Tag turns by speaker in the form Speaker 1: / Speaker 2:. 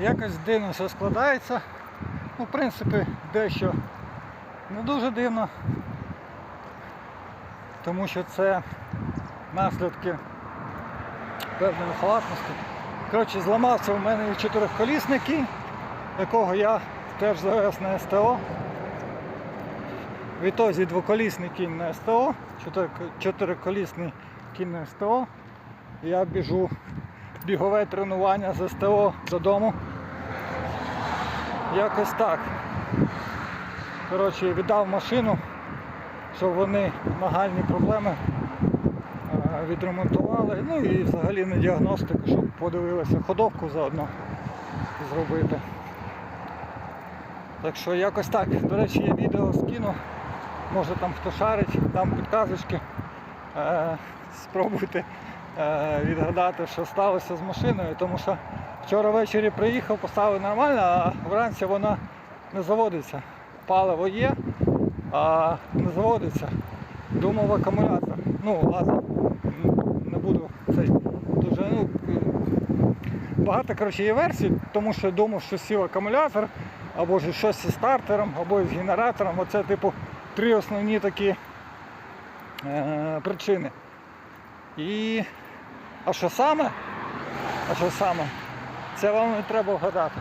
Speaker 1: якось дивно все складається. Ну, в принципі, дещо не дуже дивно, тому що це наслідки певної халатності. Коротше, зламався у мене чотириколісний кінь, якого я теж завез на СТО. Відтоді двоколісний кінь на СТО, чотириколісний кінь на СТО. Я біжу бігове тренування з СТО додому. Якось так. Коротше, віддав машину, щоб вони нагальні проблеми е, відремонтували. Ну і взагалі на діагностику, щоб подивилися ходовку заодно зробити. Так що якось так. До речі, є відео скину. Може там хто шарить, там підказочки. Е, спробуйте відгадати, що сталося з машиною, тому що вчора ввечері приїхав, поставив нормально, а вранці вона не заводиться. Паливо є, а не заводиться. Думав акумулятор. Ну, ладно, не буду цей дуже. Ну, е, багато коротше, є версій, тому що думав, що сів акумулятор, або ж щось зі стартером, або з генератором. Оце типу три основні такі е, причини. І а що саме? А що саме? Це вам не треба вгадати.